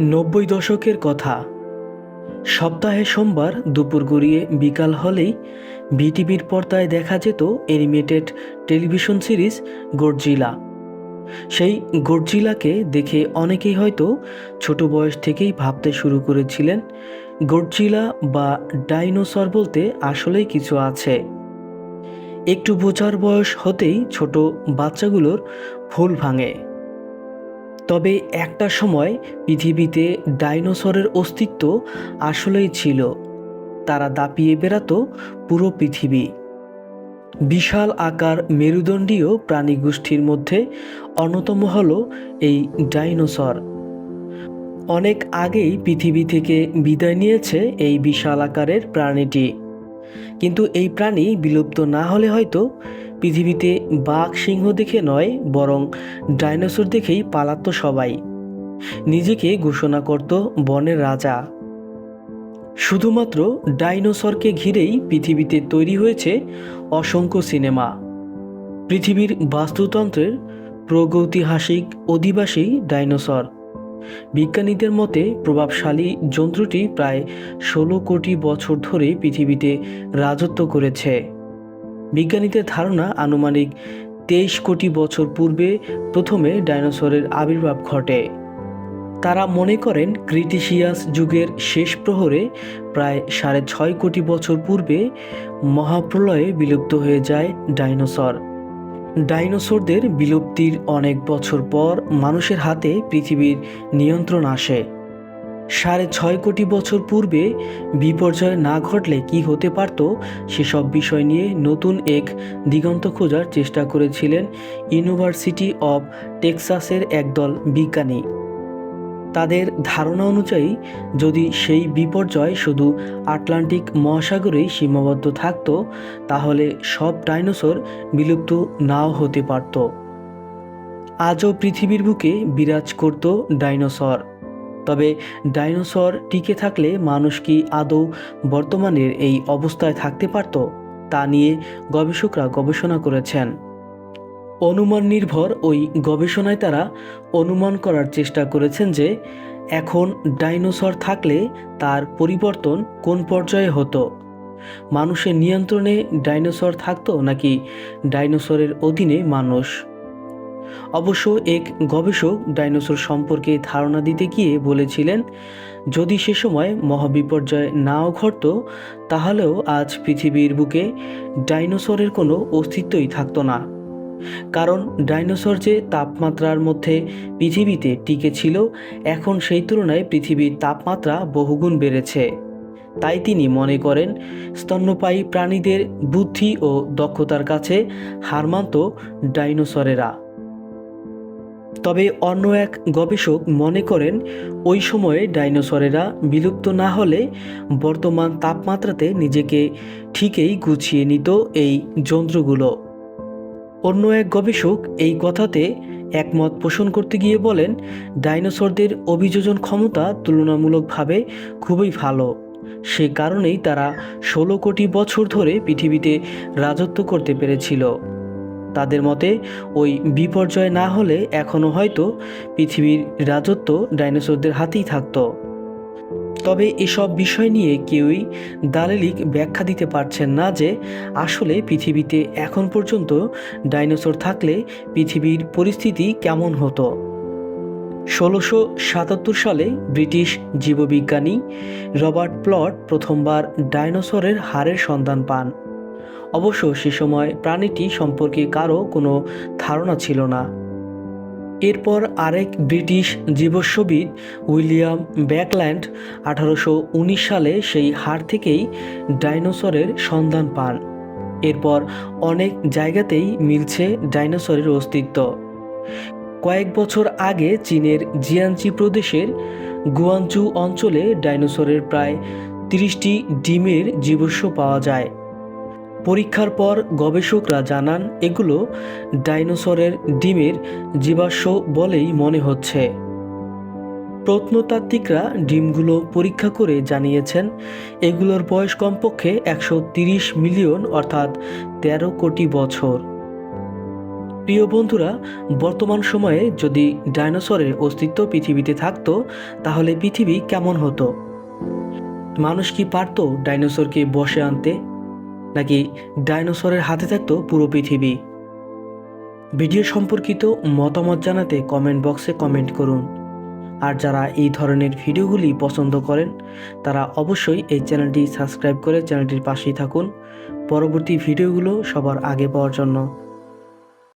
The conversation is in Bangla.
নব্বই দশকের কথা। সপ্তাহে সোমবার দুপুর গড়িয়ে বিকাল হলেই বিটিভির পর্দায় দেখা যেত অ্যানিমেটেড টেলিভিশন সিরিজ গডজিলা সেই গডজিলাকে দেখে অনেকেই হয়তো ছোট বয়স থেকেই ভাবতে শুরু করেছিলেন গডজিলা বা ডাইনোসর বলতে আসলেই কিছু আছে। একটু বোঝার বয়স হতেই ছোট বাচ্চাগুলোর ফুল ভাঙে। তবে একটা সময় পৃথিবীতে ডাইনোসরের অস্তিত্ব আসলেই ছিল। তারা দাপিয়ে বেড়াতো পুরো পৃথিবী। বিশাল আকার মেরুদণ্ডীয় প্রাণীগোষ্ঠীর মধ্যে অন্যতম হল এই ডাইনোসর। অনেক আগেই পৃথিবী থেকে বিদায় নিয়েছে এই বিশাল আকারের প্রাণীটি। কিন্তু এই প্রাণী বিলুপ্ত না হলে হয়তো পৃথিবীতে বাঘ সিংহ দেখে নয়, বরং ডাইনোসর দেখেই পালাতো সবাই। নিজেকে ঘোষণা করত বনের রাজা। শুধুমাত্র ডাইনোসরকে ঘিরেই পৃথিবীতে তৈরি হয়েছে অসংখ্য সিনেমা। পৃথিবীর বাস্তুতন্ত্রের প্রগৈতিহাসিক অধিবাসী ডাইনোসর। বিজ্ঞানীদের মতে, প্রভাবশালী যন্ত্রটি প্রায় ষোলো কোটি বছর ধরে পৃথিবীতে রাজত্ব করেছে। বিজ্ঞানীদের ধারণা আনুমানিক তেইশ কোটি বছর পূর্বে প্রথমে ডাইনোসরের আবির্ভাব ঘটে। তারা মনে করেন ক্রিটিশিয়াস যুগের শেষ প্রহরে প্রায় সাড়ে ছয় কোটি বছর পূর্বে মহাপ্রলয়ে বিলুপ্ত হয়ে যায় ডাইনোসর। ডাইনোসরদের বিলুপ্তির অনেক বছর পর মানুষের হাতে পৃথিবীর নিয়ন্ত্রণ আসে। সাড়ে ছয় কোটি বছর পূর্বে বিপর্যয় না ঘটলে কি হতে পারত, সেসব বিষয় নিয়ে নতুন এক দিগন্ত খোঁজার চেষ্টা করেছিলেন ইউনিভার্সিটি অব টেক্সাসের একদল বিজ্ঞানী। তাদের ধারণা অনুযায়ী, যদি সেই বিপর্যয় শুধু আটলান্টিক মহাসাগরেই সীমাবদ্ধ থাকত, তাহলে সব ডাইনোসর বিলুপ্ত নাও হতে পারত। আজও পৃথিবীর বুকে বিরাজ করত ডাইনোসর। তবে ডাইনোসর টিকে থাকলে মানুষ কি আদৌ বর্তমানের এই অবস্থায় থাকতে পারত, তা নিয়ে গবেষকরা গবেষণা করেছেন। অনুমান নির্ভর ওই গবেষণায় তারা অনুমান করার চেষ্টা করেছেন যে, এখন ডাইনোসর থাকলে তার পরিবর্তন কোন পর্যায়ে হতো? মানুষের নিয়ন্ত্রণে ডাইনোসর থাকতো নাকি ডাইনোসরের অধীনে মানুষ? অবশ্য এক গবেষক ডাইনোসর সম্পর্কে ধারণা দিতে গিয়ে বলেছিলেন, যদি সে সময় মহাবিপর্যয় নাও ঘটত, তাহলেও আজ পৃথিবীর বুকে ডাইনোসরের কোনো অস্তিত্বই থাকতো না। কারণ ডাইনোসর যে তাপমাত্রার মধ্যে পৃথিবীতে টিকে ছিল, এখন সেই তুলনায় পৃথিবীর তাপমাত্রা বহুগুণ বেড়েছে। তাই তিনি মনে করেন, স্তন্যপায়ী প্রাণীদের বুদ্ধি ও দক্ষতার কাছে হার মানত ডাইনোসরেরা। তবে অন্য এক গবেষক মনে করেন, ওই সময়ে ডাইনোসরেরা বিলুপ্ত না হলে বর্তমান তাপমাত্রাতে নিজেকে ঠিকই গুছিয়ে নিত এই যন্ত্রগুলো। অন্য এক গবেষক এই কথাতে একমত পোষণ করতে গিয়ে বলেন, ডাইনোসরদের অভিযোজন ক্ষমতা তুলনামূলকভাবে খুবই ভালো। সে কারণেই তারা ষোলো কোটি বছর ধরে পৃথিবীতে রাজত্ব করতে পেরেছিল। তাদের মতে, ওই বিপর্যয় না হলে এখনও হয়তো পৃথিবীর রাজত্ব ডাইনোসরদের হাতেই থাকত। তবে এসব বিষয় নিয়ে কেউই দালিলিক ব্যাখ্যা দিতে পারছেন না যে, আসলে পৃথিবীতে এখন পর্যন্ত ডাইনোসর থাকলে পৃথিবীর পরিস্থিতি কেমন হতো। ষোলোশো সাতাত্তর সালে ব্রিটিশ জীববিজ্ঞানী রবার্ট প্লট প্রথমবার ডাইনোসরের হাড়ের সন্ধান পান। অবশ্য সে সময় প্রাণীটি সম্পর্কে কারও কোনো ধারণা ছিল না। এরপর আরেক ব্রিটিশ জীবস্ববিদ উইলিয়াম ব্যাকল্যান্ড আঠারোশো উনিশ সালে সেই হাড় থেকেই ডাইনোসরের সন্ধান পান। এরপর অনেক জায়গাতেই মিলছে ডাইনোসরের অস্তিত্ব। কয়েক বছর আগে চীনের জিয়ানচি প্রদেশের গুয়ানচু অঞ্চলে ডাইনোসরের প্রায় তিরিশটি ডিমের জীবস্ব পাওয়া যায়। পরীক্ষার পর গবেষকরা জানান, এগুলো ডাইনোসরের ডিমের জীবাশ্ম বলেই মনে হচ্ছে। প্রত্নতাত্ত্বিকরা ডিমগুলো পরীক্ষা করে জানিয়েছেন, এগুলোর বয়স কমপক্ষে একশো তিরিশ মিলিয়ন অর্থাৎ তেরো কোটি বছর। প্রিয় বন্ধুরা, বর্তমান সময়ে যদি ডাইনোসরের অস্তিত্ব পৃথিবীতে থাকতো, তাহলে পৃথিবী কেমন হতো? মানুষ কি পারতো ডাইনোসরকে বসে আনতে? নাকি ডাইনোসরের হাতে থাকত পুরো পৃথিবী? ভিডিও সম্পর্কিত মতামত জানাতে কমেন্ট বক্সে কমেন্ট করুন। আর যারা এই ধরনের ভিডিওগুলি পছন্দ করেন, তারা অবশ্যই এই চ্যানেলটি সাবস্ক্রাইব করে চ্যানেলটির পাশেই থাকুন। পরবর্তী ভিডিওগুলো সবার আগে পাওয়ার জন্য।